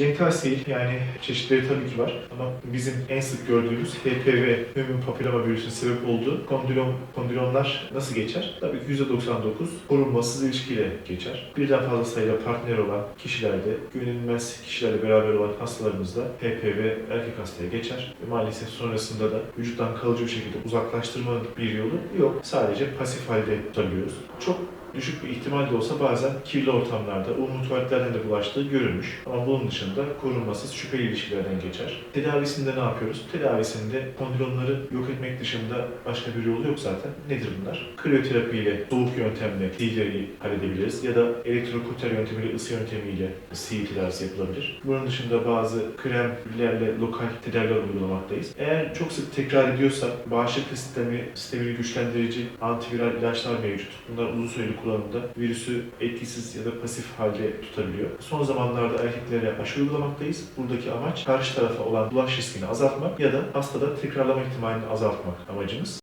Seyir yani çeşitleri tabii ki var ama bizim en sık gördüğümüz HPV, Human Papilloma virüsünün sebep olduğu kondilom, kondilomlar nasıl geçer? Tabii ki %99 korunmasız ilişkiyle geçer. Birden fazla sayıda partner olan kişilerde, güvenilmez kişilerle beraber olan hastalarımızda HPV erkek hastaya geçer. Ve maalesef sonrasında da vücuttan kalıcı bir şekilde uzaklaştırmanın bir yolu yok. Sadece pasif halde tutabiliyoruz. Çok düşük bir ihtimal de olsa bazen kirli ortamlarda, tuvaletlerden de bulaştığı görülmüş. Ama bunun dışında korunmasız şüpheli ilişkilerden geçer. Tedavisinde ne yapıyoruz? Tedavisinde kondilomları yok etmek dışında başka bir yolu yok zaten. Nedir bunlar? Krioterapi ile soğuk yöntemle sihirleri halledebiliriz ya da elektrokuter yöntemiyle ısı yöntemiyle sihir tedavisi yapılabilir. Bunun dışında bazı kremlerle lokal tedaviler uygulamaktayız. Eğer çok sık tekrar ediyorsa bağışıklık sistemi, sistemini güçlendirici antiviral ilaçlar mevcut. Bunlar uzun süreli kullanımda virüsü etkisiz ya da pasif halde tutabiliyor. Son zamanlarda erkeklere aşı uygulamaktayız. Buradaki amaç karşı tarafa olan bulaş riskini azaltmak ya da hastada tekrarlama ihtimalini azaltmak amacımız.